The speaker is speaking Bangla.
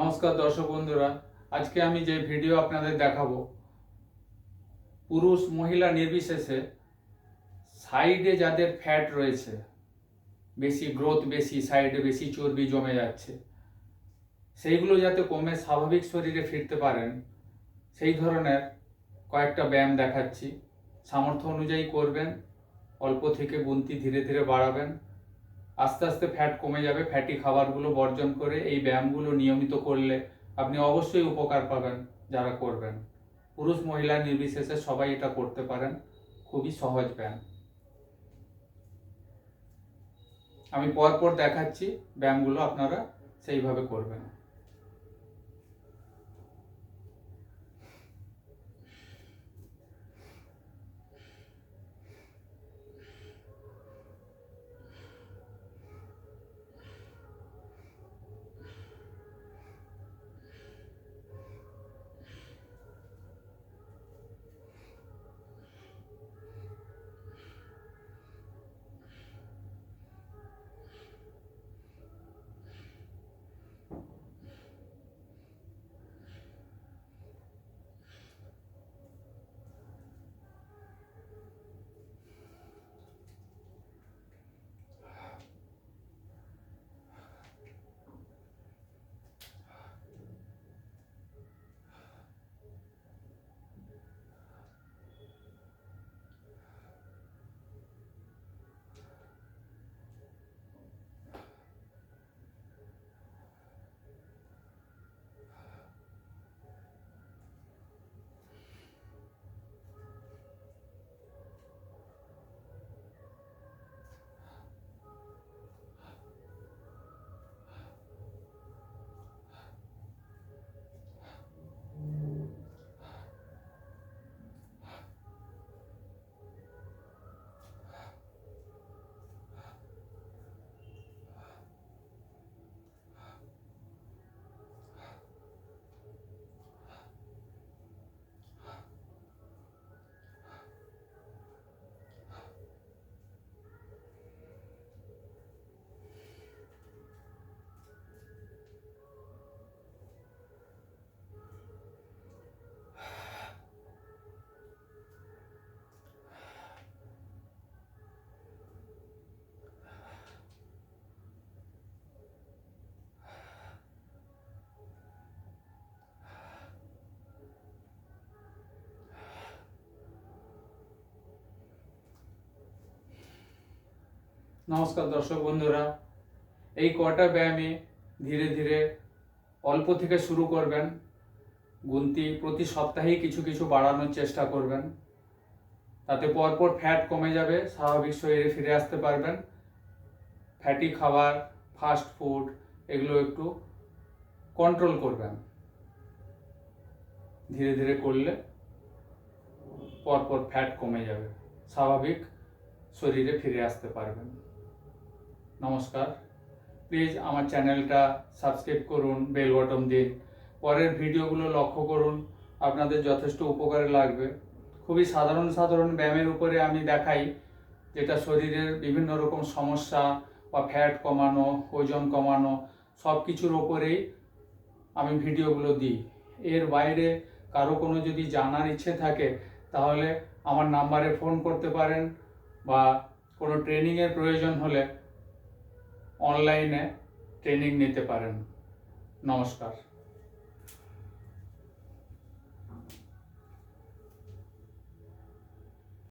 নমস্কার দর্শক বন্ধুরা, আজকে আমি যে ভিডিও আপনাদের দেখাবো, পুরুষ মহিলা নির্বিশেষে সাইডে যাদের ফ্যাট রয়েছে, বেশি গ্রোথ বেশি সাইডে বেশি চর্বি জমে যাচ্ছে, সেইগুলো যাতে কমে স্বাভাবিক শরীরে ফিরতে পারেন, সেই ধরনের কয়েকটা ব্যায়াম দেখাচ্ছি। সামর্থ্য অনুযায়ী করবেন, অল্প থেকে গুনতি ধীরে ধীরে বাড়াবেন। আস্তে আস্তে ফ্যাট কমে যাবে ফ্যাটি খাবারগুলো বর্জন করে এই ব্যায়ামগুলো নিয়মিত করলে আপনি অবশ্যই উপকার পাবেন যারা করবেন। পুরুষ মহিলা নির্বিশেষে সবাই এটা করতে পারেন, খুবই সহজ ব্যায়াম। আমি পরপর দেখাচ্ছি, ব্যায়ামগুলো আপনারা সেইভাবে করবেন। নমস্কার দর্শক বন্ধুরা, এই কটা ব্যায়ামে ধীরে ধীরে অল্প থেকে শুরু করবেন, গুনতি প্রতি সপ্তাহেই কিছু কিছু বাড়ানোর চেষ্টা করবেন। তাতে পরপর ফ্যাট কমে যাবে, স্বাভাবিক শরীরে ফিরে আসতে পারবেন। ফ্যাটি খাবার ফাস্ট ফুড এগুলো একটু কন্ট্রোল করবেন। ধীরে ধীরে করলে পরপর ফ্যাট কমে যাবে, স্বাভাবিক শরীরে ফিরে আসতে পারবেন। নমস্কার। প্লিজ আমার চ্যানেলটা সাবস্ক্রাইব করুন, বেল বটন দিন। পরের ভিডিওগুলো লক্ষ্য করুন, আপনাদের যথেষ্ট উপকারে লাগবে। খুবই সাধারণ সাধারণ ব্যায়ামের উপরে আমি দেখাই, যেটা শরীরের বিভিন্ন রকম সমস্যা বা ফ্যাট কমানো, ওজন কমানো সব কিছুর ওপরেই আমি ভিডিওগুলো দিই। এর বাইরে কারও কোনো যদি জানার ইচ্ছে থাকে, তাহলে আমার নাম্বারে ফোন করতে পারেন বা কোনো ট্রেনিংয়ের প্রয়োজন হলে অনলাইনে ট্রেনিং নিতে পারেন। নমস্কার।